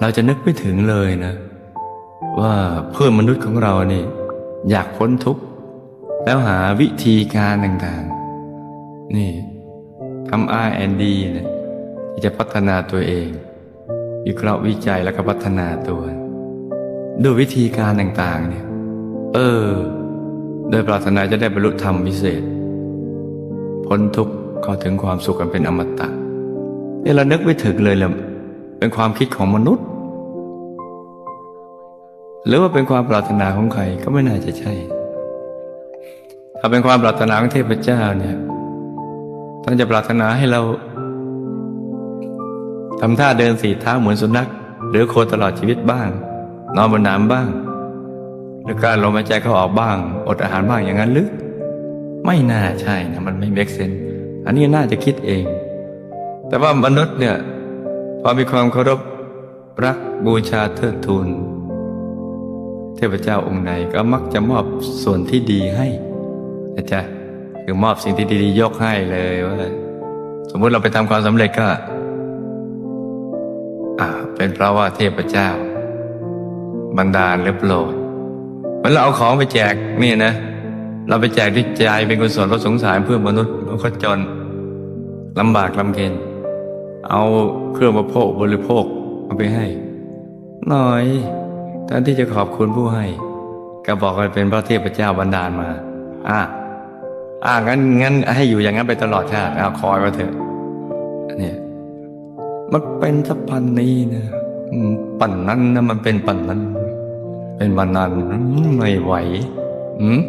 เราจะนึกไม่ถึงเลยนะ ว่าเพื่อนมนุษย์ของเรานี่ อยากพ้นทุกข์ แล้วหาวิธีการต่างๆ นี่ทำ R&D เนี่ยที่จะพัฒนาตัวเอง วิเคราะห์วิจัยแล้วก็พัฒนาตัวด้วยวิธีการต่างๆ เนี่ย เออ โดยปรารถนาจะได้บรรลุธรรมวิเศษ พ้นทุกข์เข้าถึงความสุขกันเป็นอมตะเนี่ยเรานึกไม่ถึงเลยเลยเป็นความคิดของมนุษย์ หรือว่าเป็นความปรารถนาของใครก็ไม่น่าจะใช่ ถ้าเป็นความปรารถนาของเทพเจ้าเนี่ยท่านจะปรารถนาให้เราทำท่าเดินสีเท้าเหมือนสุนัข หรือโคตลอดชีวิตบ้าง นอนบนน้ำบ้าง หรือการลมหายใจเข้าออกบ้าง อดอาหารบ้างอย่างนั้นหรือไม่น่าใช่นะมันไม่เมกเซนอันนี้น่าจะคิดเอง แต่ว่ามนุษย์เนี่ยพอมีความเคารพรักบูชาเทิดทูน เทพเจ้าองค์ใดก็มักจะมอบส่วนที่ดีให้นะจ๊ะคือมอบสิ่งที่ดีๆยกให้เลยว่าสมมุติเราไปทำความสำเร็จก็อ่าเป็นเพราะว่าเทพเจ้า บันดาลหรือโปรดเมือนเราเอาของไปแจกนี่นะ เราไปแจกด้วยใจเป็นกุศลเราสงสารเพื่อนมนุษย์เขาจนลำบากลำเค็นเอาเครื่องบริโภคบริโภคเอาไปให้ หน่อย แทนที่จะขอบคุณผู้ให้ ก็บอกว่าเป็นพระเทพเจ้าบันดาลมา อะอะงั้นงั้นให้อยู่อย่างนั้นไปตลอดชาติเอาคอยมาเถอะเนี่ยมันเป็นสัพพันนี้นะปั่นนั้นนะมันเป็นปั่นนั้น เป็นบันนันไม่ไหวอืม